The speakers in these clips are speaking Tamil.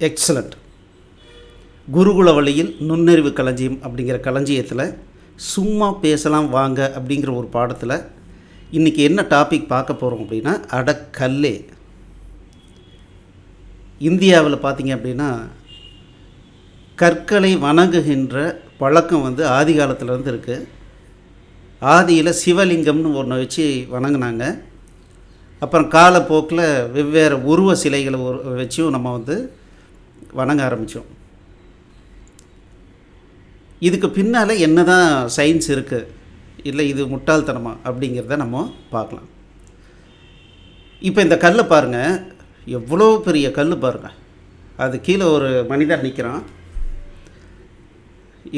எக்ஸலண்ட் குருகுல வழியில் நுண்ணறிவு களஞ்சியம் அப்படிங்கிற களஞ்சியத்தில் சும்மா பேசலாம் வாங்க அப்படிங்கிற ஒரு பாடத்தில் இன்றைக்கி என்ன டாபிக் பார்க்க போகிறோம் அப்படின்னா அடக்கல்லே இந்தியாவில் பார்த்தீங்க அப்படின்னா கற்களை வணங்குகின்ற பழக்கம் வந்து ஆதி காலத்துலேருந்து இருக்குது ஆதியில் சிவலிங்கம்னு ஒன்று வச்சு வணங்குனாங்க. அப்புறம் காலப்போக்கில் வெவ்வேறு உருவ சிலைகளை ஒரு வச்சும் நம்ம வந்து வணங்க ஆரம்பித்தோம் இதுக்கு பின்னால் என்ன தான் சயின்ஸ் இருக்குது இல்லை இது முட்டாள்தனமா? அப்படிங்கிறத நம்ம பார்க்கலாம். இப்போ இந்த கல்லை பாருங்கள் எவ்வளோ பெரிய கல் பாருங்கள் அது கீழே ஒரு மனிதர் நிற்கிறான்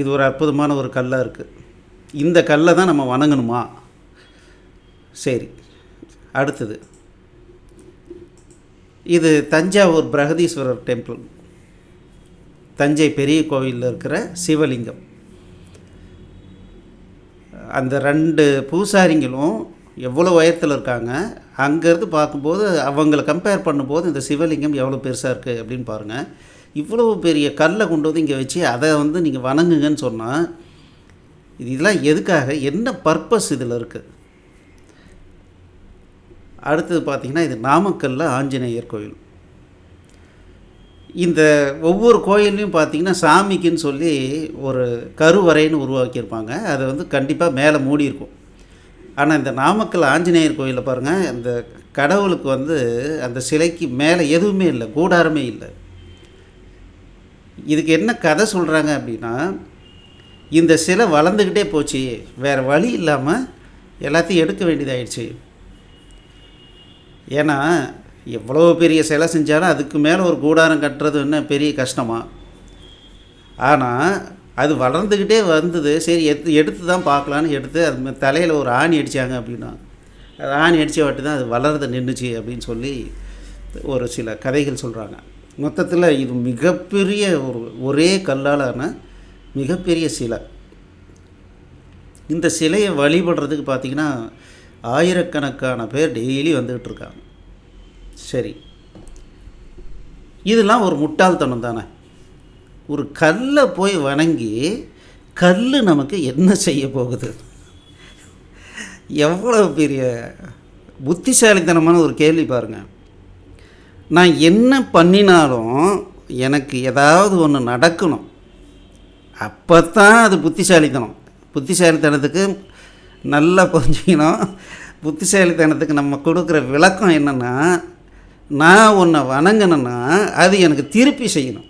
இது ஒரு அற்புதமான ஒரு கல்லாக இருக்குது இந்த கல்லை தான் நம்ம வணங்கணுமா? சரி. அடுத்தது. இது தஞ்சாவூர் பிரகதீஸ்வரர் டெம்பிள். தஞ்சை பெரிய கோவிலில் இருக்கிற சிவலிங்கம். அந்த ரெண்டு பூசாரிங்களும் எவ்வளோ உயரத்தில் இருக்காங்க அங்கேருந்து பார்க்கும்போது அவங்கள கம்பேர் பண்ணும்போது இந்த சிவலிங்கம் எவ்வளோ பெருசாக இருக்குது அப்படின்னு பாருங்கள் இவ்வளோ பெரிய கல்லை கொண்டு வந்து இங்கே வச்சு அதை வந்து நீங்கள் வணங்குங்கன்னு சொன்னால் இது இதெல்லாம் எதுக்காக? என்ன பர்பஸ் இதில் இருக்குது அடுத்தது பார்த்திங்கன்னா இது நாமக்கல்லில் ஆஞ்சநேயர் கோயில் இந்த ஒவ்வொரு கோயில்லையும் பார்த்திங்கன்னா சாமிக்குன்னு சொல்லி ஒரு கருவறைன்னு உருவாக்கியிருப்பாங்க. அதை வந்து கண்டிப்பாக மேலே மூடி இருக்கும். ஆனால் இந்த நாமக்கல் ஆஞ்சநேயர் கோயிலில் பாருங்கள் அந்த கடவுளுக்கு வந்து அந்த சிலைக்கு மேலே எதுவுமே இல்லை கூடாரமே இல்லை. இதுக்கு என்ன கதை சொல்கிறாங்க அப்படின்னா இந்த சிலை வளர்ந்துக்கிட்டே போச்சு வேறு வழி இல்லாமல் எல்லாத்தையும் எடுக்க வேண்டியதாயிடுச்சு. ஏன்னா எவ்வளோ பெரிய சிலை செஞ்சாலும் அதுக்கு மேலே ஒரு கூடாரம் கட்டுறது என்ன பெரிய கஷ்டமாக ஆனால் அது வளர்ந்துக்கிட்டே வந்தது. சரி எடுத்து எடுத்து தான் பார்க்கலான்னு எடுத்து அது தலையில் ஒரு ஆணி அடித்தாங்க அப்படின்னா அது ஆணி அடித்த வாட்டி தான் அது வளர்றது நின்றுச்சு அப்படின்னு சொல்லி ஒரு சில கதைகள் சொல்கிறாங்க மொத்தத்தில் இது மிகப்பெரிய ஒரு ஒரே கல்லாலான மிகப்பெரிய சிலை. இந்த சிலையை வழிபடுறதுக்கு பார்த்திங்கன்னா ஆயிரக்கணக்கான பேர் டெய்லி வந்துக்கிட்டு இருக்காங்க. சரி. இதெல்லாம் ஒரு முட்டாள்தனம் தானே. ஒரு கல்லை போய் வணங்கி கல் நமக்கு என்ன செய்ய போகுது? எவ்வளோ பெரிய புத்திசாலித்தனமான ஒரு கேள்வி பாருங்கள் நான் என்ன பண்ணினாலும் எனக்கு ஏதாவது ஒன்று நடக்கணும். அப்போ தான் அது புத்திசாலித்தனம். புத்திசாலித்தனத்துக்கு நல்லா புரிஞ்சுக்கணும். புத்திசாலித்தனத்துக்கு நம்ம கொடுக்குற விளக்கம் என்னென்னா நான் உன்னை வணங்கினேன்னா அது எனக்கு திருப்பி செய்யணும்.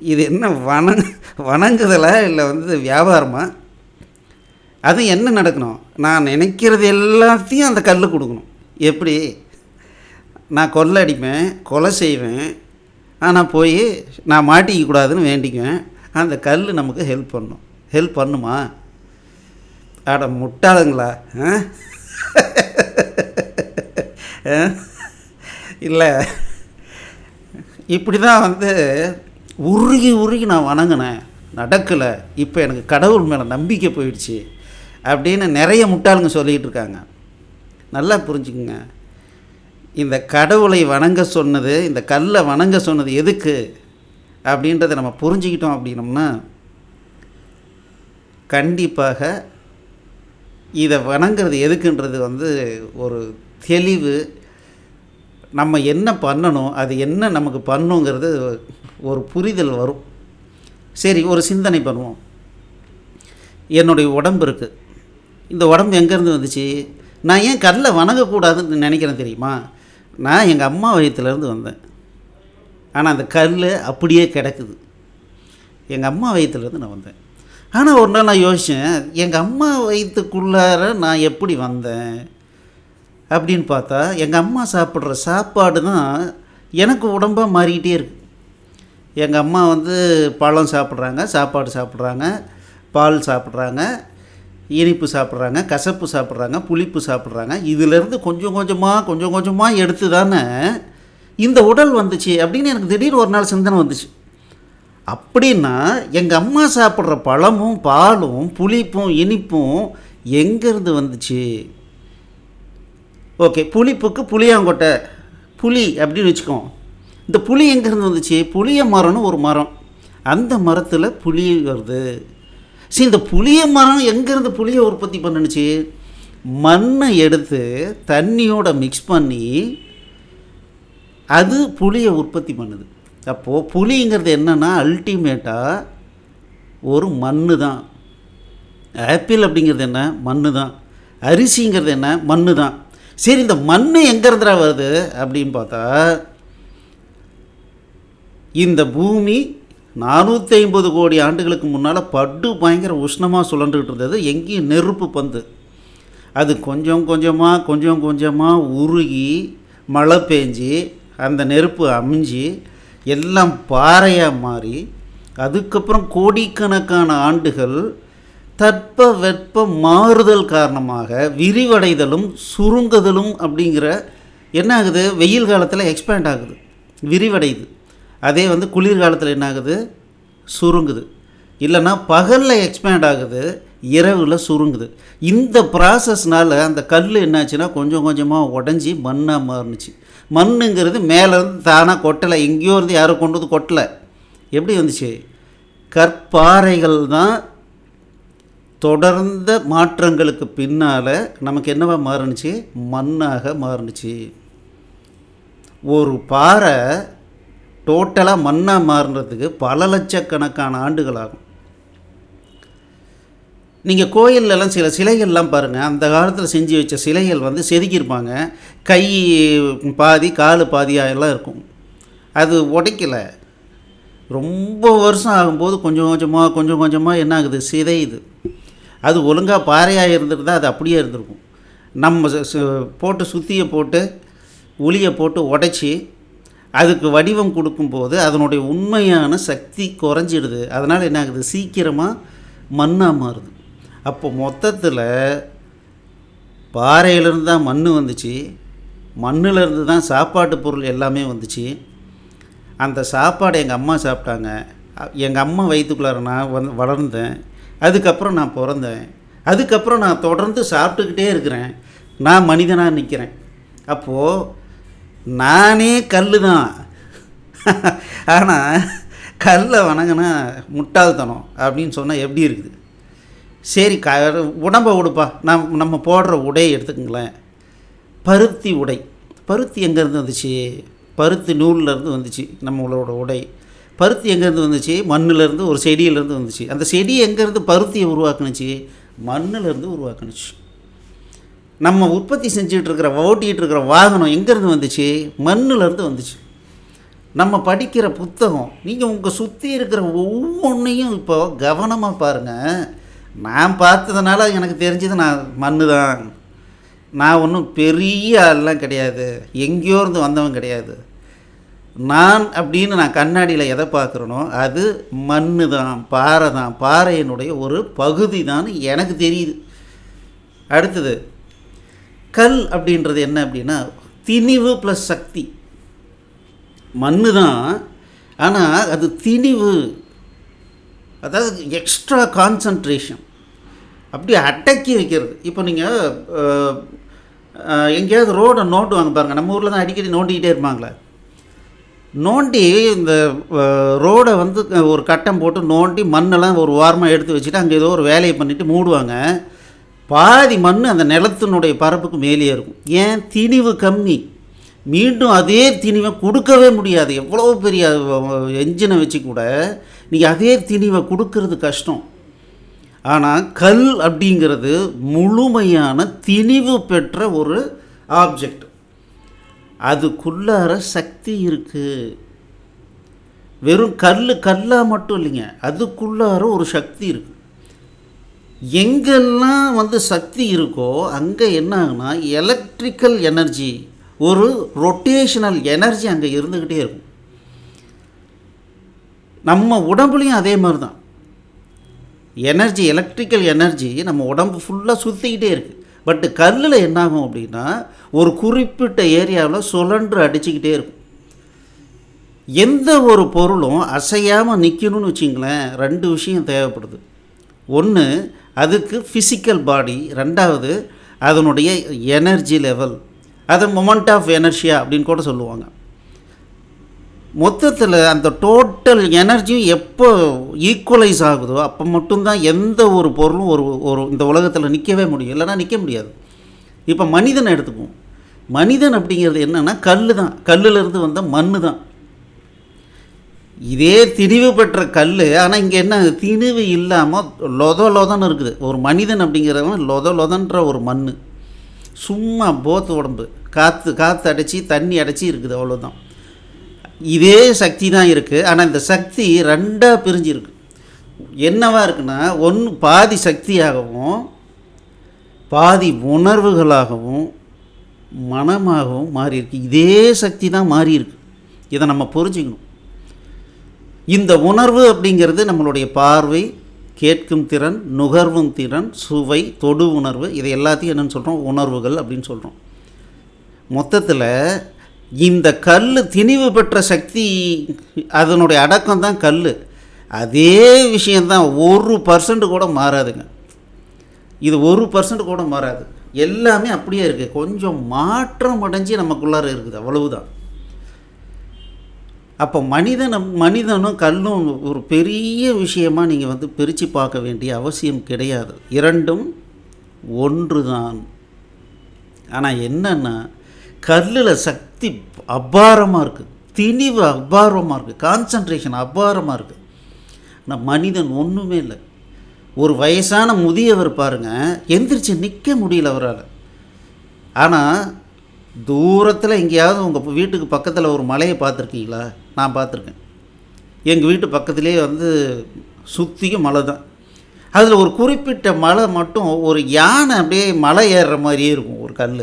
இது என்ன வணங் வணங்குதலா இல்லை வந்து வியாபாரமா? அது என்ன நடக்கணும்? நான் நினைக்கிறது எல்லாத்தையும் அந்த கல் கொடுக்கணும். எப்படி? நான் கொள்ளை அடிப்பேன் கொலை செய்வேன் ஆனால் போய் நான் மாட்டிக்க கூடாதுன்னு வேண்டிக்குவேன். அந்த கல் நமக்கு ஹெல்ப் பண்ணும். ஹெல்ப் பண்ணுமா? அட முட்டாளுங்களா? இல்லை. இப்படி தான் வந்து உருகி உருகி நான் வணங்கினேன். நடக்கலை. இப்போ எனக்கு கடவுள் மேலே நம்பிக்கை போயிடுச்சு அப்படின்னு நிறைய முட்டாளுங்க சொல்லிகிட்டு இருக்காங்க. நல்லா புரிஞ்சுக்குங்க. இந்த கடவுளை வணங்க சொன்னது இந்த கல்லை வணங்க சொன்னது எதுக்கு அப்படின்றத நம்ம புரிஞ்சுக்கிட்டோம் அப்படின்னோம்னா கண்டிப்பாக இதை வணங்குறது எதுக்குன்றது வந்து ஒரு தெளிவு நம்ம என்ன பண்ணணும் அது என்ன நமக்கு பண்ணுங்கிறது ஒரு புரிதல் வரும். சரி ஒரு சிந்தனை பண்ணுவோம். என்னுடைய உடம்பு இருக்குது இந்த உடம்பு எங்கேருந்து வந்துச்சு? நான் ஏன் கல்லை வணங்கக்கூடாதுன்னு நினைக்கிறேன் தெரியுமா? நான் எங்கள் அம்மா வயிற்றுலேருந்து வந்தேன். ஆனால் அந்த கல் அப்படியே கிடக்குது. எங்கள் அம்மா வயிற்றுலேருந்து நான் வந்தேன். ஆனால் ஒரு நாள் நான் யோசித்தேன் எங்கள் அம்மா வயிற்றுக்குள்ளார நான் எப்படி வந்தேன்? அப்படின்னு பார்த்தா எங்கள் அம்மா சாப்பிட்ற சாப்பாடு தான் எனக்கு உடம்பாக மாறிக்கிட்டே இருக்கு. எங்கள் அம்மா வந்து பழம் சாப்பிட்றாங்க சாப்பாடு சாப்பிட்றாங்க பால் சாப்பிட்றாங்க இனிப்பு சாப்பிட்றாங்க கசப்பு சாப்பிட்றாங்க புளிப்பு சாப்பிட்றாங்க. இதிலேருந்து கொஞ்சம் கொஞ்சமாக கொஞ்சம் கொஞ்சமாக எடுத்து தானே இந்த உடல் வந்துச்சு அப்படின்னு எனக்கு திடீர்னு ஒரு நாள் சிந்தனை வந்துச்சு. அப்படின்னா எங்கள் அம்மா சாப்பிட்ற பழமும் பாலும் புளிப்பும் இனிப்பும் எங்கேருந்து வந்துச்சு? ஓகே புளிப்புக்கு புளியாங்கொட்டை புளி அப்படின்னு வச்சுக்கோம் இந்த புளி எங்கேருந்து வந்துச்சு? புளிய மரம்னு ஒரு மரம். அந்த மரத்தில் புளி வருது. சரி இந்த புளிய மரம் எங்கேருந்து புளியை உற்பத்தி பண்ணுனுச்சு? மண்ணை எடுத்து தண்ணியோட மிக்ஸ் பண்ணி அது புளியை உற்பத்தி பண்ணுது. அப்போது புளிங்கிறது என்னென்னா அல்டிமேட்டாக ஒரு மண்ணு தான் ஆப்பிள் அப்படிங்கிறது என்ன? மண் தான் அரிசிங்கிறது என்ன? மண் தான் சரி இந்த மண் எங்கேருந்துடா வருது அப்படின்னு பார்த்தா இந்த பூமி நானூற்றி ஐம்பது கோடி ஆண்டுகளுக்கு முன்னால் படு பயங்கர உஷ்ணமாக சுழண்டுக்கிட்டு இருந்தது. எங்கேயும் நெருப்பு பந்து. அது கொஞ்சம் கொஞ்சமாக கொஞ்சம் கொஞ்சமாக உருகி மழை பெஞ்சி அந்த நெருப்பு அமைஞ்சு எல்லாம் பாறையாக மாறி அதுக்கப்புறம் கோடிக்கணக்கான ஆண்டுகள் தட்ப வெப்ப மாறுதல் காரணமாக விரிவடைதலும் சுருங்குதலும் அப்படிங்கிற என்ன ஆகுது? வெயில் காலத்தில் எக்ஸ்பேண்ட் ஆகுது. விரிவடையுது. அதே வந்து குளிர்காலத்தில் என்ன ஆகுது? சுருங்குது. இல்லைன்னா பகலில் எக்ஸ்பேண்ட் ஆகுது இரவில் சுருங்குது. இந்த ப்ராசஸ்னால் அந்த கல் என்னாச்சுன்னா கொஞ்சம் கொஞ்சமாக உடஞ்சி மண்ணாக மாறுனுச்சு. மண்ணுங்கிறது மேலேருந்து தானாக கொட்டலை எங்கேயோ இருந்து யாரும் கொண்டு வந்து கொட்டலை. எப்படி வந்துச்சு? கற்பாறைகள் தான் தொடர்ந்த மாற்றங்களுக்கு பின்னால் நமக்கு என்னவா மாறுனுச்சு? மண்ணாக மாறுனுச்சு. ஒரு பாறை டோட்டலாக மண்ணாக மாறுறதுக்கு பல லட்சக்கணக்கான ஆண்டுகள் ஆகும். நீங்கள் கோயில்லலாம் சில சிலைகள்லாம் பாருங்கள் அந்த காலத்தில் செஞ்சு வச்ச சிலைகள் வந்து செதுக்கியிருப்பாங்க. கை பாதி கால் பாதியாக எல்லாம் இருக்கும். அது உடைக்கலை. ரொம்ப வருஷம் ஆகும்போது கொஞ்சம் கொஞ்சமாக கொஞ்சம் கொஞ்சமாக என்ன ஆகுது? சிதையுது. அது ஒழுங்காக பாறையாக இருந்திருந்தால் அது அப்படியே இருந்திருக்கும். நம்ம ச- போட்டு சுத்தியை போட்டு உளியை போட்டு உடைச்சி அதுக்கு வடிவம் கொடுக்கும்போது அதனுடைய உண்மையான சக்தி குறைஞ்சிடுது. அதனால் என்ன ஆகுது? சீக்கிரமாக மண்ணாக மாறுது. அப்போ மொத்தத்தில் பாறையிலேருந்து தான் மண் வந்துச்சு. மண்ணிலேருந்து தான் சாப்பாட்டு பொருள் எல்லாமே வந்துச்சு. அந்த சாப்பாடு எங்கள் அம்மா சாப்பிட்டாங்க. எங்கள் அம்மா வயிற்றுக்குள்ளார நான் வந்து வளர்ந்தேன். அதுக்கப்புறம் நான் பிறந்தேன். அதுக்கப்புறம் நான் தொடர்ந்து சாப்பிட்டுக்கிட்டே இருக்கிறேன். நான் மனிதனாக நிற்கிறேன் அப்போது நானே கல் தான் ஆனால் கல்லை வணங்கினா முட்டாள்தனம் அப்படின்னு சொன்னால் எப்படி இருக்குது? சரி க உடம்பை உடுப்பா. நம் நம்ம போடுற உடையை எடுத்துக்கங்களேன். பருத்தி உடை. பருத்தி எங்கேருந்து வந்துச்சு? பருத்தி நூல்லேருந்து வந்துச்சு நம்மளோட உடை. பருத்தி எங்கேருந்து வந்துச்சு? மண்ணுலேருந்து ஒரு செடியிலேருந்து வந்துச்சு. அந்த செடி எங்கேருந்து பருத்தியை உருவாக்குனுச்சு? மண்ணுலேருந்து உருவாக்குனுச்சு. நம்ம உற்பத்தி செஞ்சுட்டு இருக்கிற ஓட்டிகிட்டு இருக்கிற வாகனம் எங்கேருந்து வந்துச்சு? மண்ணுலேருந்து வந்துச்சு. நம்ம படிக்கிற புத்தகம் நீங்கள் உங்கள் சுற்றி இருக்கிற ஒவ்வொன்றையும் இப்போ கவனமாக பாருங்கள் நான் பார்த்ததுனால எனக்கு தெரிஞ்சது நான் மண்ணு தான். நான் ஒன்றும் பெரிய ஆள்லாம் கிடையாது. எங்கேயோ இருந்து வந்தவன் கிடையாது. நான் அப்படின்னு நான் கண்ணாடியில் எதை பார்க்குறேனோ அது மண் தான் பாறை தான். பாறையினுடைய ஒரு பகுதி தான் எனக்கு தெரியுது. அடுத்தது கல் அப்படின்றது என்ன அப்படின்னா திணிவு ப்ளஸ் சக்தி. மண்ணு தான் ஆனால் அது திணிவு. அதாவது எக்ஸ்ட்ரா கான்சன்ட்ரேஷன் அப்படியே அடக்கி வைக்கிறது. இப்போ நீங்கள் எங்கேயாவது ரோடை நோண்டுவாங்க பாருங்கள் நம்ம ஊரில் தான் அடிக்கடி நோண்டிக்கிட்டே இருப்பாங்களே. நோண்டி இந்த ரோடை வந்து ஒரு கட்டம் போட்டு நோண்டி மண்ணெல்லாம் ஒரு வாரமாக எடுத்து வச்சுட்டு அங்கே ஏதோ ஒரு வேலையை பண்ணிவிட்டு மூடுவாங்க. பாதி மண் அந்த நிலத்தினுடைய பரப்புக்கு மேலேயே இருக்கும். ஏன்? திணிவு கம்மி. மீண்டும் அதே திணிவை கொடுக்கவே முடியாது. எவ்வளோ பெரிய என்ஜினை வச்சு கூட நீங்கள் அதே திணிவை கொடுக்கறது கஷ்டம். ஆனால் கல் அப்படிங்கிறது முழுமையான திணிவு பெற்ற ஒரு ஆப்ஜெக்ட். அதுக்குள்ளார சக்தி இருக்குது வெறும் கல் கல்லாக மட்டும் இல்லைங்க. அதுக்குள்ளார ஒரு சக்தி இருக்குது எங்கெல்லாம் வந்து சக்தி இருக்கோ அங்கே என்ன ஆகுனா எலக்ட்ரிக்கல் எனர்ஜி ஒரு ரொட்டேஷனல் எனர்ஜி அங்கே இருந்துக்கிட்டே இருக்கும். நம்ம உடம்புலையும் அதே மாதிரி தான் எனர்ஜி எலக்ட்ரிக்கல் எனர்ஜி நம்ம உடம்பு ஃபுல்லாக சுற்றிக்கிட்டே இருக்குது பட்டு கல்லில் என்னாகும் அப்படின்னா ஒரு குறிப்பிட்ட ஏரியாவில் சுழன்று அடிச்சுக்கிட்டே இருக்கும். எந்த ஒரு பொருளும் அசையாமல் நிற்கணும்னு வச்சிங்களேன் ரெண்டு விஷயம் தேவைப்படுது. ஒன்று அதுக்கு ஃபிசிக்கல் பாடி ரெண்டாவது அதனுடைய எனர்ஜி லெவல் அதை மொமெண்ட் ஆஃப் எனர்ஜியா அப்படின்னு கூட சொல்லுவாங்க. மொத்தத்தில் அந்த டோட்டல் எனர்ஜியும் எப்போ ஈக்குவலைஸ் ஆகுதோ அப்போ மட்டும்தான் எந்த ஒரு பொருளும் ஒரு ஒரு இந்த உலகத்தில் நிற்கவே முடியும். இல்லைன்னா நிற்க முடியாது. இப்போ மனிதனை எடுத்துக்குவோம். மனிதன் அப்படிங்கிறது என்னென்னா கல் தான் கல்லுலேருந்து வந்த மண் தான் இதே திணிவு பெற்ற கல் ஆனால் இங்கே என்ன திணிவு இல்லாமல் லொத லொதன்னு இருக்குது. ஒரு மனிதன் அப்படிங்கிறவன் லொத லொதன்ற ஒரு மண் சும்மா போத்து உடம்பு. காற்று காற்று அடைச்சி தண்ணி அடைச்சி இருக்குது அவ்வளோதான் இதே சக்தி தான் இருக்குது ஆனால் இந்த சக்தி ரெண்டாக பிரிஞ்சிருக்கு. என்னவா இருக்குன்னா ஒன்று பாதி சக்தியாகவும் பாதி உணர்வுகளாகவும் மனமாகவும் மாறியிருக்கு. இதே சக்தி தான் மாறியிருக்கு. இதை நம்ம புரிஞ்சுக்கணும். இந்த உணர்வு அப்படிங்கிறது நம்மளுடைய பார்வை கேட்கும் திறன் நுகர்வும் திறன் சுவை தொடு உணர்வு இதை எல்லாத்தையும் என்னென்னு சொல்கிறோம் உணர்வுகள் அப்படின்னு சொல்கிறோம் மொத்தத்தில் இந்த கல் திணிவு பெற்ற சக்தி அதனுடைய அடக்கம் தான் கல் அதே விஷயந்தான் ஒரு பர்சன்ட் கூட மாறாதுங்க. இது ஒரு பர்சன்ட் கூட மாறாது. எல்லாமே அப்படியே இருக்குது கொஞ்சம் மாற்றம் அடைஞ்சு நமக்குள்ளார இருக்குது. அவ்வளவுதான். அப்போ மனிதனும் மனிதனும் கல்லும் ஒரு பெரிய விஷயமாக நீங்கள் வந்து பிரித்து பார்க்க வேண்டிய அவசியம் கிடையாது. இரண்டும் ஒன்று தான் ஆனால் என்னென்னா கல்லில் சக்தி அபாரமாக இருக்குது திணிவு அபாரமாக இருக்குது கான்சன்ட்ரேஷன் அபாரமாக இருக்குது ஆனால் மனிதன் ஒன்றுமே இல்லை. ஒரு வயசான முதியவர் பாருங்கள் எந்திரிச்சு நிற்க முடியல அவரால். ஆனால் தூரத்தில் எங்கேயாவது உங்கள் வீட்டுக்கு பக்கத்தில் ஒரு மலையை பார்த்துருக்கீங்களா? நான் பார்த்துருக்கேன். எங்கள் வீட்டு பக்கத்துலேயே வந்து சுற்றியும் மலை தான். அதில் ஒரு குறிப்பிட்ட மலை மட்டும் ஒரு யானை அப்படியே மலை ஏறுற மாதிரியே இருக்கும் ஒரு கல்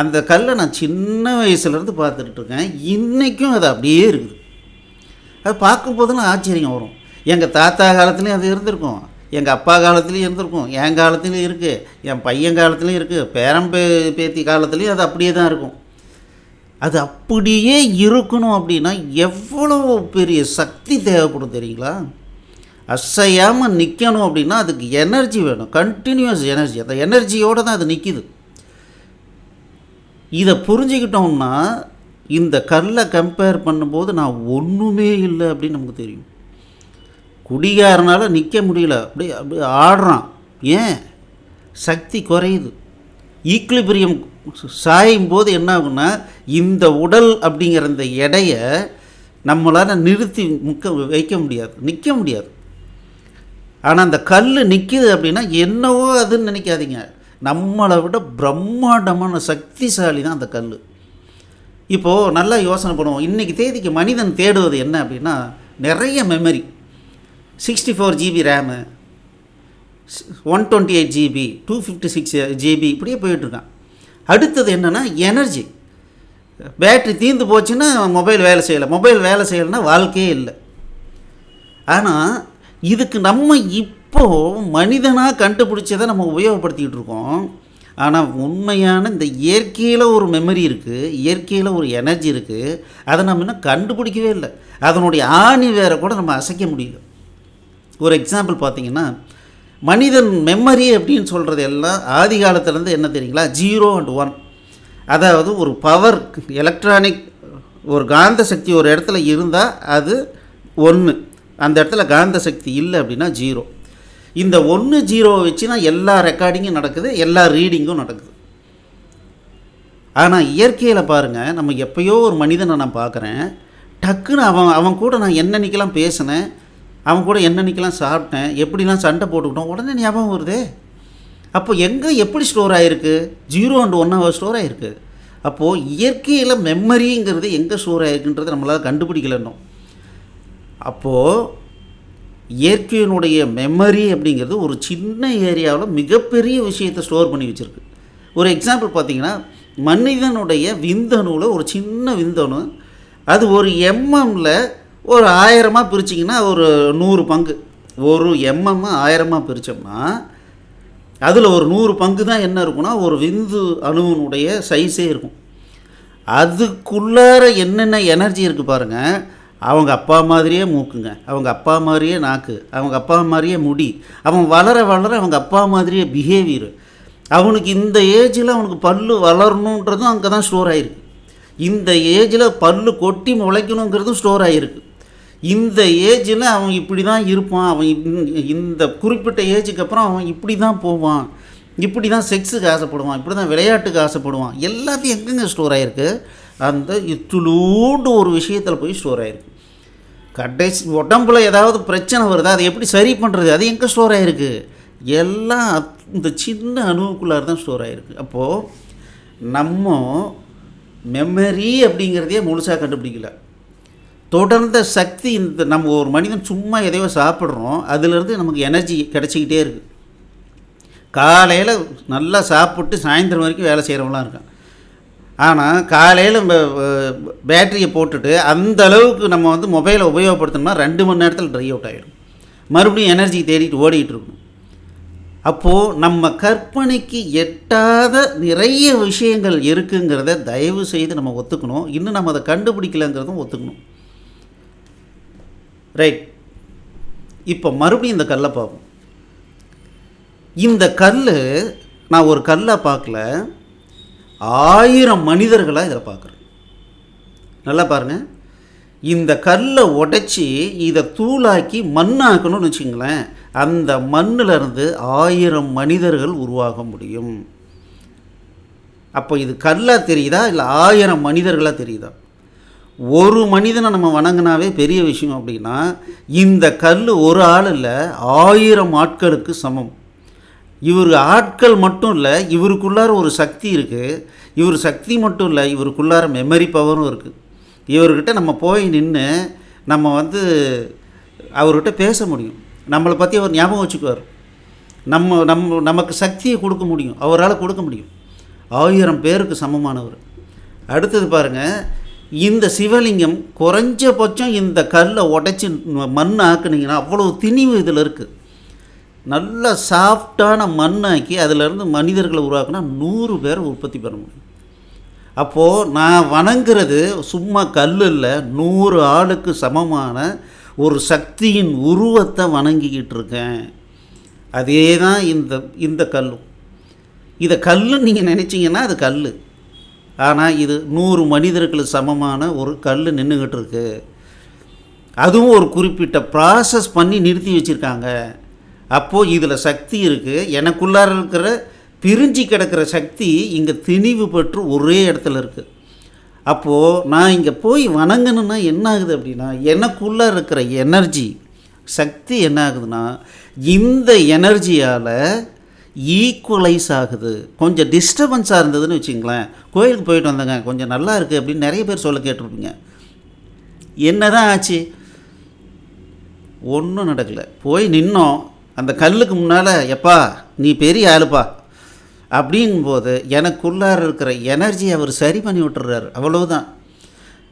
அந்த கல்லை நான் சின்ன வயசுலேருந்து பார்த்துட்டு இருக்கேன் இன்றைக்கும் அது அப்படியே இருக்குது. அது பார்க்கும்போதெல்லாம் ஆச்சரியம் வரும். எங்கள் தாத்தா காலத்துலேயும் அது இருந்திருக்கும். எங்கள் அப்பா காலத்துலேயும் இருந்திருக்கும். என் காலத்துலேயும் இருக்குது என் பையன் காலத்துலேயும் இருக்குது பேரன் பே பேத்தி காலத்துலேயும் அது அப்படியே தான் இருக்கும். அது அப்படியே இருக்கணும் அப்படின்னா எவ்வளோ பெரிய சக்தி தேவைப்படும் தெரியுங்களா? அசையாமல் நிற்கணும் அப்படின்னா அதுக்கு எனர்ஜி வேணும். கண்டினியூஸ் எனர்ஜி அந்த எனர்ஜியோடு தான் அது நிற்கிது இதை புரிஞ்சுக்கிட்டோம்னா இந்த கல்லை கம்பேர் பண்ணும்போது நான் ஒன்றுமே இல்லை அப்படின்னு நமக்கு தெரியும். குடிகாரனால் நிற்க முடியல அப்படி அப்படி ஆடுறான். ஏன்? சக்தி குறையுது. ஈக்லிபிரியம் சாயும் போது என்ன ஆகும்னா இந்த உடல் அப்படிங்கிற இந்த எடையை நம்மளால் நிறுத்தி முக்க வைக்க முடியாது நிற்க முடியாது. ஆனால் அந்த கல் நிற்கிது அப்படின்னா என்னவோ அதுன்னு நினைக்காதீங்க. நம்மளை விட பிரம்மாண்டமான சக்திசாலி தான் அந்த கல் இப்போது நல்லா யோசனை பண்ணுவோம். இன்றைக்கி தேதிக்கு மனிதன் தேடுவது என்ன அப்படின்னா நிறைய memory sixty four GB RAM one twenty eight GB two fifty six GB இப்படியே போயிட்டுருக்கான். அடுத்தது என்னென்னா எனர்ஜி பேட்ரி தீர்ந்து போச்சுன்னா மொபைல் வேலை செய்யலை. மொபைல் வேலை செய்யலைன்னா வாழ்க்கையே இல்லை. ஆனால் இதுக்கு நம்ம இப் இப்போது மனிதனாக கண்டுபிடிச்சதை நம்ம உபயோகப்படுத்திக்கிட்டு இருக்கோம். ஆனால் உண்மையான இந்த இயற்கையில் ஒரு மெமரி இருக்குது இயற்கையில் ஒரு எனர்ஜி இருக்குது அதை நம்ம இன்னும் கண்டுபிடிக்கவே இல்லை. அதனுடைய ஆணி வேற கூட நம்ம அசைக்க முடியல. ஒரு எக்ஸாம்பிள் பார்த்தீங்கன்னா மனிதன் மெமரி அப்படின்னு சொல்கிறது எல்லாம் ஆதி காலத்துலேருந்து என்ன தெரியுங்களா? ஜீரோ அண்ட் ஒன் அதாவது ஒரு பவர் எலக்ட்ரானிக் ஒரு காந்த சக்தி ஒரு இடத்துல இருந்தால் அது ஒன்று அந்த இடத்துல காந்த சக்தி இல்லை அப்படின்னா ஜீரோ இந்த ஒன்று ஜீரோவை வச்சு தான் எல்லா ரெக்கார்டிங்கும் நடக்குது எல்லா ரீடிங்கும் நடக்குது. ஆனால் இயற்கையில் பாருங்கள் நம்ம எப்பயோ ஒரு மனிதனை நான் பார்க்குறேன் டக்குன்னு அவன் அவன் கூட நான் என்னன்னைக்கெல்லாம் பேசினேன் அவன் கூட என்னன்னைக்கெல்லாம் சாப்பிட்டேன் எப்படிலாம் சண்டை போட்டுக்கிட்டோம் உடனே ஞாபகம் வருதே. அப்போ எங்கே எப்படி ஸ்டோர் ஆகிருக்கு zero and one hour store ஆகிருக்கு அப்போது இயற்கையில் மெமரிங்கிறது எங்கே ஸ்டோர் ஆகிருக்குன்றது நம்மளால் கண்டுபிடிக்கல இன்னும் அப்போது இயற்கையினுடைய மெமரி அப்படிங்கிறது ஒரு சின்ன ஏரியாவில் மிகப்பெரிய விஷயத்தை ஸ்டோர் பண்ணி வச்சுருக்கு. ஒரு எக்ஸாம்பிள் பார்த்தீங்கன்னா மனிதனுடைய விந்தணுவில் ஒரு சின்ன விந்தணு அது ஒரு எம்எம்மில் ஒரு ஆயிரமாக பிரிச்சிங்கன்னா ஒரு நூறு பங்கு. ஒரு எம்எம் ஆயிரமாக பிரித்தோம்னா அதில் ஒரு நூறு பங்கு தான் என்ன இருக்குன்னா ஒரு விந்து அணுவினுடைய சைஸே இருக்கும். அதுக்குள்ளார என்னென்ன எனர்ஜி இருக்குது பாருங்கள் அவங்க அப்பா மாதிரியே மூக்குங்க. அவங்க அப்பா மாதிரியே நாக்கு. அவங்க அப்பா மாதிரியே முடி. அவன் வளர வளர அவங்க அப்பா மாதிரியே பிஹேவியர் அவனுக்கு இந்த ஏஜில் அவனுக்கு பல்லு வளரணுன்றதும் அங்கே தான் ஸ்டோர் ஆகிருக்கு இந்த ஏஜில் பல்லு கொட்டி முளைக்கணுங்கிறதும் ஸ்டோர் ஆகிருக்கு இந்த ஏஜில் அவன் இப்படி தான் இருப்பான். அவன் இந்த- இந்த குறிப்பிட்ட ஏஜுக்கு அப்புறம் அவன் இப்படி தான் போவான். இப்படி தான் செக்ஸுக்கு ஆசைப்படுவான். இப்படி தான் விளையாட்டுக்கு ஆசைப்படுவான். எல்லாத்தையும் எங்கெங்கே ஸ்டோர் ஆகிருக்கு அந்த இத்துளூண்டு ஒரு விஷயத்தில் போய் ஸ்டோர் ஆகிருக்கு கடைசி உடம்புல ஏதாவது பிரச்சனை வருதா அதை எப்படி சரி பண்ணுறது அது எங்கே ஸ்டோர் ஆகிருக்கு எல்லாம் இந்த சின்ன அணுவுக்குள்ளார தான் ஸ்டோர் ஆகிருக்கு அப்போது நம்ம மெமரி அப்படிங்கிறதையே முழுசாக கண்டுபிடிக்கல. தொடர்ந்த சக்தி இந்த நம்ம ஒரு மனிதன் சும்மா எதையோ சாப்பிட்றோம் அதுலேருந்து நமக்கு எனர்ஜி கிடச்சிக்கிட்டே இருக்குது காலையில் நல்லா சாப்பிட்டு சாயந்தரம் வரைக்கும் வேலை செய்கிறவங்களாம் இருக்கான். ஆனால் காலையில் பேட்டரியை போட்டுட்டு அந்த அளவுக்கு நம்ம வந்து மொபைலை உபயோகப்படுத்தணும்னா ரெண்டு மணி நேரத்தில் ட்ரை அவுட் ஆகிடும் மறுபடியும் எனர்ஜி தேடிட்டு ஓடிட்டு இருக்கணும். அப்போது நம்ம கற்பனைக்கு எட்டாத நிறைய விஷயங்கள் இருக்குங்கிறத தயவு செய்து நம்ம ஒத்துக்கணும். இன்னும் நம்ம அதை கண்டுபிடிக்கலங்கிறதும் ஒத்துக்கணும். ரைட் இப்போ மறுபடியும் இந்த கல்லை பார்ப்போம். இந்த கல் நான் ஒரு கல்லை பார்க்கல. ஆயிரம் மனிதர்களாக இதில் பார்க்குறோம் நல்லா பாருங்கள் இந்த கல்லை உடைச்சி இதை தூளாக்கி மண்ணாக்கணும்னு வச்சுங்களேன் அந்த மண்ணிலிருந்து ஆயிரம் மனிதர்கள் உருவாக முடியும். அப்போ இது கல்லாக தெரியுதா? இல்லை ஆயிரம் மனிதர்களாக தெரியுதா? ஒரு மனிதனை நம்ம வணங்கினாவே பெரிய விஷயம் அப்படின்னா இந்த கல் ஒரு ஆள் இல்லை ஆயிரம் ஆட்களுக்கு சமம். இவர் ஆட்கள் மட்டும் இல்லை இவருக்குள்ளார ஒரு சக்தி இருக்குது இவர் சக்தி மட்டும் இல்லை இவருக்குள்ளார மெமரி பவரும் இருக்குது இவர்கிட்ட நம்ம போய் நின்று நம்ம வந்து அவர்கிட்ட பேச முடியும். நம்மளை பற்றி அவர் ஞாபகம் வச்சுக்குவார். நம்ம நம்ம நமக்கு சக்தியை கொடுக்க முடியும். அவரால் கொடுக்க முடியும். ஆயிரம் பேருக்கு சமமானவர். அடுத்தது பாருங்கள் இந்த சிவலிங்கம் குறைஞ்சபட்சம் இந்த கல்லை உடைச்சி மண் ஆக்குனீங்கன்னா அவ்வளோ திணிவு இதில் இருக்குது நல்ல சாஃப்டான மண்ணாக்கி அதிலிருந்து மனிதர்களை உருவாக்குனா நூறு பேர் உற்பத்தி பண்ண முடியும். அப்போது நான் வணங்குறது சும்மா கல் இல்லை நூறு ஆளுக்கு சமமான ஒரு சக்தியின் உருவத்தை வணங்கிக்கிட்டு இருக்கேன். அதே தான் இந்த இந்த கல்லும் இதை கல்லுன்னு நீங்கள் நினச்சிங்கன்னா அது கல் ஆனால் இது நூறு மனிதர்களுக்கு சமமான ஒரு கல் நின்றுக்கிட்டு இருக்கு. அதுவும் ஒரு குறிப்பிட்ட ப்ராசஸ் பண்ணி நிறுத்தி வச்சுருக்காங்க. அப்போது இதில் சக்தி இருக்குது எனக்குள்ளார இருக்கிற பிரிஞ்சு கிடக்கிற சக்தி இங்கே திணிவு பெற்று ஒரே இடத்துல இருக்குது அப்போது நான் இங்கே போய் வணங்கணுன்னா என்ன ஆகுது அப்படின்னா எனக்குள்ளே இருக்கிற எனர்ஜி சக்தி என்ன ஆகுதுன்னா இந்த எனர்ஜியால் ஈக்குவலைஸ் ஆகுது. கொஞ்சம் டிஸ்டர்பன்ஸாக இருந்ததுன்னு வச்சுங்களேன். கோயிலுக்கு போயிட்டு வந்தேங்க. கொஞ்சம் நல்லா இருக்குது அப்படின்னு நிறைய பேர் சொல்ல கேட்டிருப்பீங்க. என்ன தான் ஆச்சு? ஒன்றும் நடக்கலை. போய் நின்னோம். அந்த கல்லுக்கு முன்னால் எப்பா நீ பெரிய ஆளுப்பா. அப்படிங்கும்போது எனக்குள்ளார இருக்கிற எனர்ஜி அவர் சரி பண்ணி விட்டுறாரு அவ்வளவுதான்.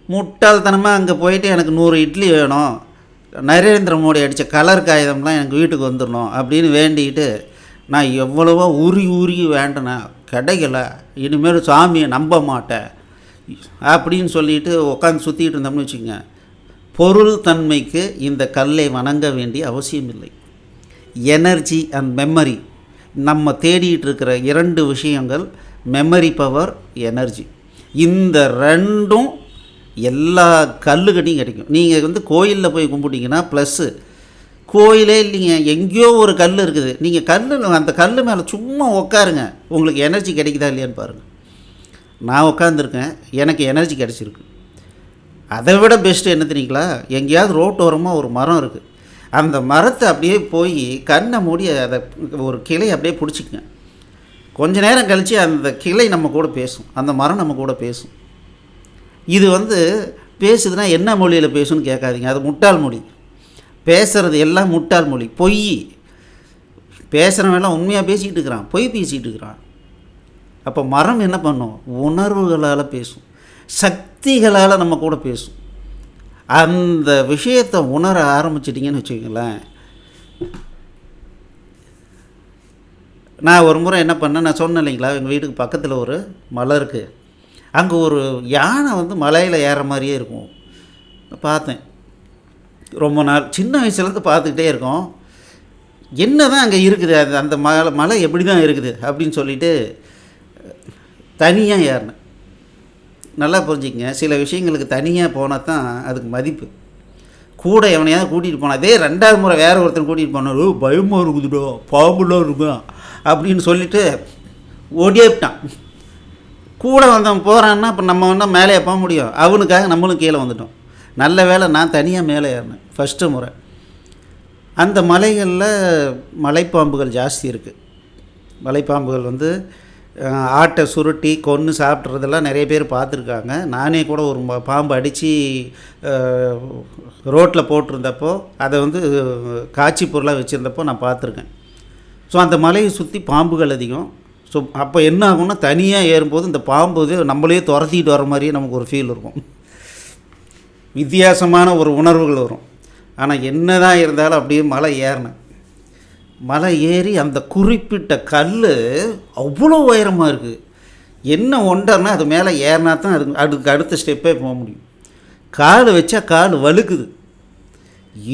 முட்டாள்தனமாக அங்கே போயிட்டு எனக்கு நூறு இட்லி வேணும் நரேந்திர மோடி அடித்த கலர் காகிதம்லாம் எனக்கு வீட்டுக்கு வந்துடணும் அப்படின்னு வேண்டிக்கிட்டு நான் எவ்வளவோ உரி உரி வேண்டினேன் கிடைக்கல இனிமேல் சாமியை நம்ப மாட்டேன். அப்படின்னு சொல்லிட்டு உட்காந்து சுற்றிட்டு இருந்தோம்னு வச்சுக்கோங்க. பொருள் தன்மைக்கு இந்த கல்லை வணங்க வேண்டிய அவசியம் இல்லை எனர்ஜி அண்ட் மெமரி நம்ம தேடிட்டு இருக்கிற இரண்டு விஷயங்கள் மெமரி பவர் எனர்ஜி இந்த ரெண்டும் எல்லா கல்லுக்கட்டையும் கிடைக்கும் நீங்கள் வந்து கோயிலில் போய் கும்பிட்டீங்கன்னா ப்ளஸ்ஸு கோயிலே இல்லைங்க எங்கேயோ ஒரு கல் இருக்குது. நீங்கள் கல் அந்த கல் மேலே சும்மா உட்காருங்க உங்களுக்கு எனர்ஜி கிடைக்குதா இல்லையான்னு பாருங்கள் நான் உட்காந்துருக்கேன் எனக்கு எனர்ஜி கிடச்சிருக்கு. அதை விட பெஸ்ட்டு என்ன தெரியுங்களா? எங்கேயாவது ரோட்டோரமாக ஒரு மரம் இருக்குது அந்த மரத்தை அப்படியே போய் கண்ணை மூடி அதை ஒரு கிளை அப்படியே பிடிச்சிக்கங்க. கொஞ்ச நேரம் கழித்து அந்த கிளை நம்ம கூட பேசும். அந்த மரம் நம்ம கூட பேசும். இது வந்து பேசுதுன்னா என்ன மொழியில் பேசுன்னு கேட்காதீங்க. அது முட்டாள் மொழி. பேசுகிறது எல்லாம் முட்டாள் மொழி. பொய். பேசுகிறவெல்லாம் உண்மையாக பேசிக்கிட்டு இருக்கிறான். பொய் பேசிக்கிட்டு இருக்கிறான். அப்போ மரம் என்ன பண்ணும்? உணர்வுகளால் பேசும். சக்திகளால் நம்ம கூட பேசும். அந்த விஷயத்தை உணர ஆரம்பிச்சிட்டிங்கன்னு வச்சுக்கோங்களேன். நான் ஒரு முறை என்ன பண்ணேன் நான் சொன்னேன் இல்லைங்களா எங்கள் வீட்டுக்கு பக்கத்தில் ஒரு மலை இருக்குது அங்கே ஒரு யானை வந்து மலையில் ஏற மாதிரியே இருக்கும். பார்த்தேன். ரொம்ப நாள் சின்ன வயசுலேருந்து பார்த்துக்கிட்டே இருக்கோம். என்ன தான் அங்கே இருக்குது அது அந்த மலை மலை எப்படி தான் இருக்குது அப்படின்னு சொல்லிட்டு தனியாக ஏறினேன். நல்லா புரிஞ்சுக்கங்க. சில விஷயங்களுக்கு தனியாக போனால் தான் அதுக்கு மதிப்பு. கூட எவனையாவது கூட்டிகிட்டு போனால் அதே ரெண்டாவது முறை வேறு ஒருத்தன் கூட்டிகிட்டு போனார் பயமாக இருக்குதுடோ பாம்புலாம் இருக்கும் அப்படின்னு சொல்லிட்டு ஓடியேட்டான் கூட வந்தவன் போகிறான்னா இப்போ நம்ம வேணா மேலே போக முடியும். அவனுக்காக நம்மளும் கீழே வந்துட்டோம். நல்ல வேளை நான் தனியாக மேலே ஏறினேன் ஃபஸ்ட்டு முறை. அந்த மலைகளில் மலைப்பாம்புகள் ஜாஸ்தி இருக்குது மலைப்பாம்புகள் வந்து ஆட்டை சுருட்டி கொன்று சாப்பிட்றதெல்லாம் நிறைய பேர் பார்த்துருக்காங்க. நானே கூட ஒரு ம- பாம்பு அடித்து ரோட்டில் போட்டிருந்தப்போ அதை வந்து காட்சி பொருளாக வச்சுருந்தப்போ நான் பார்த்துருக்கேன். ஸோ அந்த மலையை சுற்றி பாம்புகள் அதிகம். ஸோ அப்போ என்ன ஆகும்னா தனியாக ஏறும்போது இந்த பாம்பு இது நம்மளையே துரத்திட்டு வர மாதிரியே நமக்கு ஒரு ஃபீல் இருக்கும். வித்தியாசமான ஒரு உணர்வுகள் வரும். ஆனால் என்ன தான் இருந்தாலும் அப்படியே மலை ஏறினேன் மலை ஏறி அந்த குறிப்பிட்ட கல் அவ்வளோ உயரமாக இருக்குது என்ன ஒன்றர்னா அது மேலே ஏறினா தான் அது அதுக்கு அடுத்த ஸ்டெப்பே போக முடியும். கால் வச்சா கால் வலுக்குது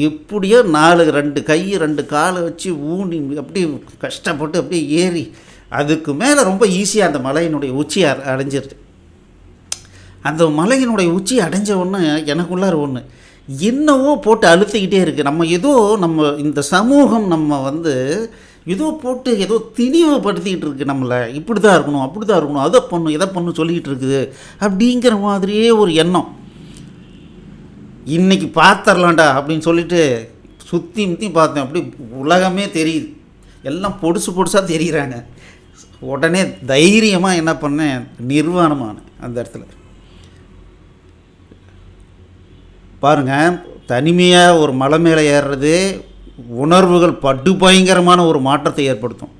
எப்படியோ நாலு ரெண்டு கை ரெண்டு காலை வச்சு ஊனி அப்படியே கஷ்டப்பட்டு அப்படியே ஏறி அதுக்கு மேலே ரொம்ப ஈஸியாக அந்த மலையினுடைய உச்சி அடைஞ்சிருது. அந்த மலையினுடைய உச்சி அடைஞ்ச ஒன்று எனக்குள்ளார் ஒன்று என்னவோ போட்டு அழுத்திக்கிட்டே இருக்குது நம்ம ஏதோ நம்ம இந்த சமூகம் நம்ம வந்து ஏதோ போட்டு ஏதோ திணிவுபடுத்திக்கிட்டு இருக்குது நம்மளை. இப்படி தான் இருக்கணும் அப்படி தான் இருக்கணும் அதை பண்ணும் இதை பண்ணும் சொல்லிக்கிட்டு இருக்குது அப்படிங்கிற மாதிரியே ஒரு எண்ணம். இன்றைக்கி பார்த்துர்லாம்டா அப்படின்னு சொல்லிட்டு சுற்றி முற்றி பார்த்தேன். அப்படி உலகமே தெரியுது. எல்லாம் பொடுசு பொடுசாக தெரிகிறாங்க உடனே தைரியமாக என்ன பண்ணேன்? நிர்வாணமான அந்த இடத்துல. பாருங்கள் தனிமையாக ஒரு மலை மேலே ஏறுறது உணர்வுகள் படு பயங்கரமான ஒரு மாற்றத்தை ஏற்படுத்தும்.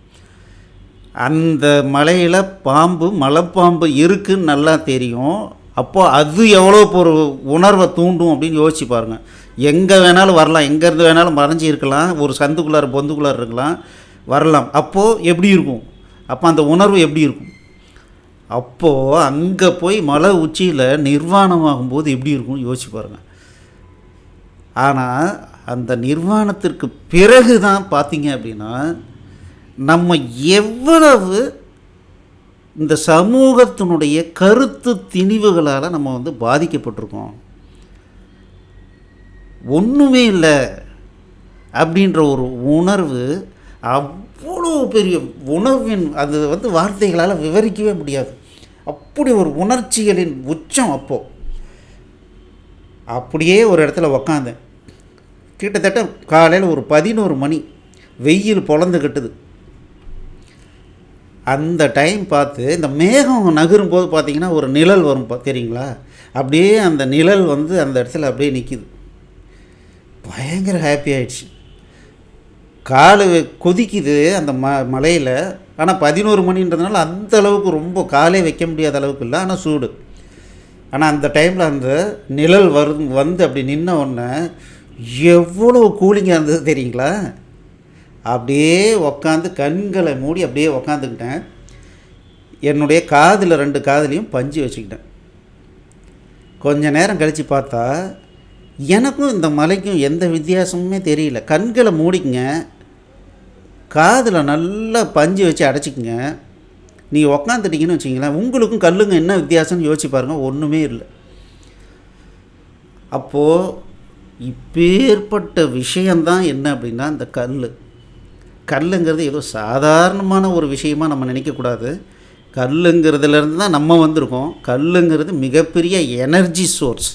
அந்த மலையில் பாம்பு மலைப்பாம்பு இருக்குன்னு நல்லா தெரியும். அப்போ அது எவ்வளோ ஒரு உணர்வை தூண்டும் அப்படின்னு யோசிச்சு பாருங்கள் எங்கே வேணாலும் வரலாம் எங்கேருந்து வேணாலும் மறைஞ்சி இருக்கலாம் ஒரு சந்துக்குள்ளார் பொந்துக்குள்ளார இருக்கலாம் வரலாம். அப்போது எப்படி இருக்கும்? அப்போ அந்த உணர்வு எப்படி இருக்கும்? அப்போது அங்கே போய் மலை உச்சியில் நிர்வாணமாகும்போது எப்படி இருக்கும் யோசிச்சு பாருங்கள் ஆனால் அந்த நிர்வாணத்திற்கு பிறகு தான் பார்த்தீங்க அப்படின்னா நம்ம எவ்வளவு இந்த சமூகத்தினுடைய கருத்து திணிவுகளால் நம்ம வந்து பாதிக்கப்பட்டிருக்கோம். ஒன்றுமே இல்லை அப்படின்ற ஒரு உணர்வு அவ்வளோ பெரிய உணர்வின் அது வந்து வார்த்தைகளால் விவரிக்கவே முடியாது. அப்படி ஒரு உணர்ச்சிகளின் உச்சம் அப்போது அப்படியே ஒரு இடத்துல உக்காந்தேன். கிட்டத்தட்ட காலையில் ஒரு பதினோரு மணி வெயில் பொழந்து அந்த டைம் பார்த்து இந்த மேகம் நகரும் போது பார்த்தீங்கன்னா ஒரு நிழல் வரும் தெரியுங்களா? அப்படியே அந்த நிழல் வந்து அந்த இடத்துல அப்படியே நிற்கிது பயங்கர ஹாப்பி ஆயிடுச்சு. காலு வெ- கொதிக்குது அந்த ம மலையில். ஆனால் பதினோரு மணின்றதுனால அந்த அளவுக்கு ரொம்ப காலே வைக்க முடியாத அளவுக்கு இல்லை. ஆனால் சூடு. ஆனால் அந்த டைமில் அந்த நிழல் வரு வந்து அப்படி நின்ன உடனே எவ்வளோ கூலிங்காக இருந்தது தெரியுங்களா? அப்படியே உக்காந்து கண்களை மூடி அப்படியே உக்காந்துக்கிட்டேன். என்னுடைய காதில் ரெண்டு காதுலையும் பஞ்சு வச்சுக்கிட்டேன். கொஞ்ச நேரம் கழித்து பார்த்தா எனக்கும் இந்த மலைக்கும் எந்த வித்தியாசமுமே தெரியல. கண்களை மூடிக்குங்க. காதில் நல்லா பஞ்சு வச்சு அடைச்சிக்கங்க. நீங்கள் உக்காந்துட்டிங்கன்னு வச்சிங்களேன் உங்களுக்கும் கல்லுங்க என்ன வித்தியாசம்னு யோசிச்சு பாருங்கள் ஒன்றுமே இல்லை. அப்போது இப்பேற்பட்ட விஷயந்தான் என்ன அப்படின்னா இந்த கல் கல்லுங்கிறது ஏதோ சாதாரணமான ஒரு விஷயமாக நம்ம நினைக்கக்கூடாது. கல்லுங்கிறதுலேருந்து தான் நம்ம வந்திருக்கோம். கல்லுங்கிறது மிகப்பெரிய எனர்ஜி சோர்ஸ்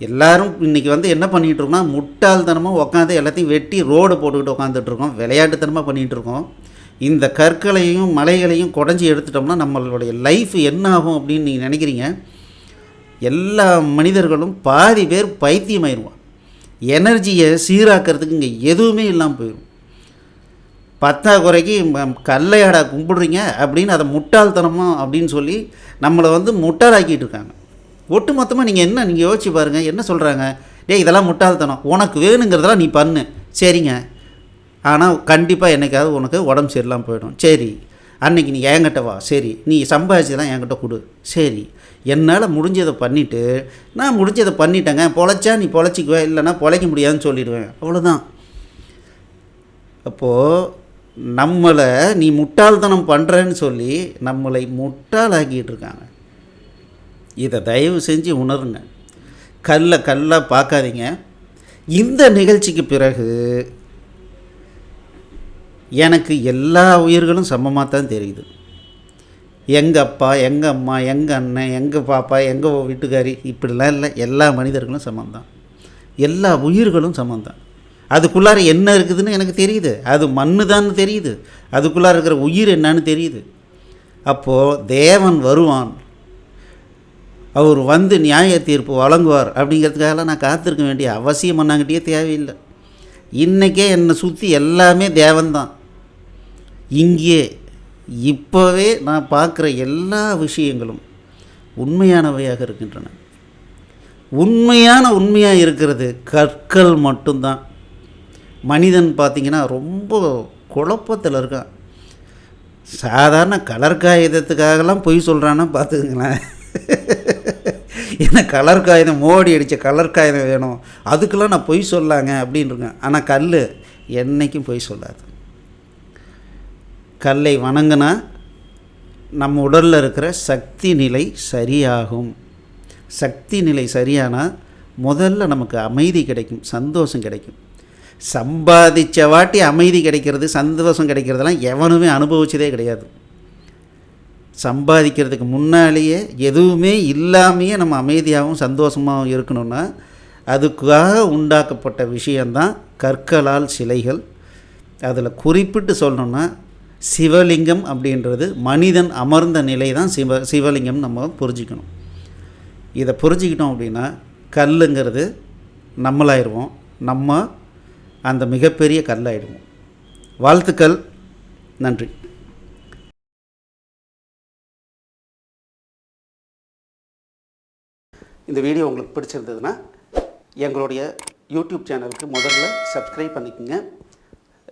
எல்லாரும் இன்றைக்கி வந்து என்ன பண்ணிகிட்டு இருக்கோம்னா முட்டாள்தனமாக உட்காந்து எல்லாத்தையும் வெட்டி ரோடு போட்டுக்கிட்டு உட்காந்துட்ருக்கோம் விளையாட்டுத்தனமாக பண்ணிகிட்ருக்கோம். இந்த கற்களையும் மலைகளையும் குடஞ்சி எடுத்துட்டோம்னா நம்மளுடைய லைஃப் என்ன ஆகும் அப்படின்னு நீங்கள் நினைக்கிறீங்க? எல்லா மனிதர்களும் பாதி பேர் பைத்தியமாயிருவான் எனர்ஜியை சீராக்கிறதுக்கு இங்கே எதுவுமே இல்லாமல் போயிடும் பத்தாக்குறைக்கு கல்லையாடா கும்பிடுறீங்க அப்படின்னு அதை முட்டாள்தனமாக அப்படின்னு சொல்லி நம்மளை வந்து முட்டாளாக்கிட்டு இருக்காங்க ஒட்டு மொத்தமாக நீங்கள் என்ன நீங்கள் யோசிச்சு பாருங்கள் என்ன சொல்கிறாங்க டேய் இதெல்லாம் முட்டாள்தனம். உனக்கு வேணுங்கிறதெல்லாம் நீ பண்ணு. சரிங்க. ஆனால் கண்டிப்பாக என்னைக்காவது உனக்கு உடம்பு சரியில்லாமல் போயிடும். சரி. அன்னைக்கு நீ என்கிட்ட வா. சரி. நீ தான் என்கிட்ட கொடு. சரி. என்னால் முடிஞ்சதை பண்ணிவிட்டு நான் முடிஞ்சதை பண்ணிட்டேங்க. பொழைச்சா நீ பொழைச்சிக்குவேன் இல்லைன்னா பொழைக்க முடியாதுன்னு சொல்லிடுவேன். அவ்வளோதான் அப்போது நம்மளை நீ முட்டாள்தனம் பண்ணுறேன்னு சொல்லி நம்மளை முட்டாளாக்கிட்டு இருக்காங்க. இதை தயவு செஞ்சு உணருங்க. கல்லை கல்லாக பார்க்காதீங்க. இந்த நிகழ்ச்சிக்கு பிறகு எனக்கு எல்லா உயிர்களும் சமமாக தான் தெரியுது. எங்கள் அப்பா எங்கள் அம்மா எங்கள் அண்ணன் எங்கள் பாப்பா எங்கள் வீட்டுக்காரி? இப்படிலாம் இல்லை. எல்லா மனிதர்களும் சமம்தான். எல்லா உயிர்களும் சமம்தான். அதுக்குள்ளார என்ன இருக்குதுன்னு எனக்கு தெரியுது. அது மண்ணு தான் தெரியுது. அதுக்குள்ளார இருக்கிற உயிர் என்னன்னு தெரியுது. அப்போது தேவன் வருவான். அவர் வந்து நியாய தீர்ப்பு வழங்குவார் அப்படிங்கிறதுக்காகலாம் நான் காத்திருக்க வேண்டிய அவசியம் பண்ணாங்கிட்டே தேவையில்லை. இன்றைக்கே என்னை சுற்றி எல்லாமே தேவன்தான். இங்கே இப்போவே நான் பார்க்குற எல்லா விஷயங்களும் உண்மையானவையாக இருக்கின்றன. உண்மையான உண்மையாக இருக்கிறது கற்கள் மட்டும்தான். மனிதன் பார்த்திங்கன்னா ரொம்ப குழப்பத்தில் இருக்கான். சாதாரண கலர் காகிதத்துக்காகலாம் பொய் சொல்கிறான்னா பார்த்துக்குங்களேன். என்ன கலர் காகிதம்? மோடி அடித்த கலர் காகிதம் வேணும். அதுக்கெல்லாம் நான் பொய் சொல்லாங்க அப்படின்ருக்கேன் ஆனால் கல் என்றைக்கும் பொய் சொல்லாது. கல்லை வணங்கினா நம்ம உடலில் இருக்கிற சக்தி நிலை சரியாகும். சக்தி நிலை சரியானால் முதல்ல நமக்கு அமைதி கிடைக்கும் சந்தோஷம் கிடைக்கும். சம்பாதிச்ச வாட்டி அமைதி கிடைக்கிறது சந்தோஷம் கிடைக்கிறதெல்லாம் எவனுமே அனுபவிச்சதே கிடையாது. சம்பாதிக்கிறதுக்கு முன்னாலேயே எதுவுமே இல்லாமையே நம்ம அமைதியாகவும் சந்தோஷமாகவும் இருக்கணும்னா அதுக்காக உண்டாக்கப்பட்ட விஷயந்தான் கற்களால் சிலைகள். அதில் குறிப்பிட்டு சொல்லணும்னா சிவலிங்கம் அப்படின்றது மனிதன் அமர்ந்த நிலை தான் சிவ சிவலிங்கம் நம்ம புரிஞ்சிக்கணும். இதை புரிஞ்சுக்கிட்டோம் அப்படின்னா கல்லுங்கிறது நம்மளாயிடுவோம் நம்ம அந்த மிகப்பெரிய கல்லாயிடுவோம் வாழ்த்துக்கள். நன்றி. இந்த வீடியோ உங்களுக்கு பிடிச்சிருந்ததுன்னா எங்களுடைய யூடியூப் சேனலுக்கு முதல்ல சப்ஸ்கிரைப் பண்ணிக்கோங்க.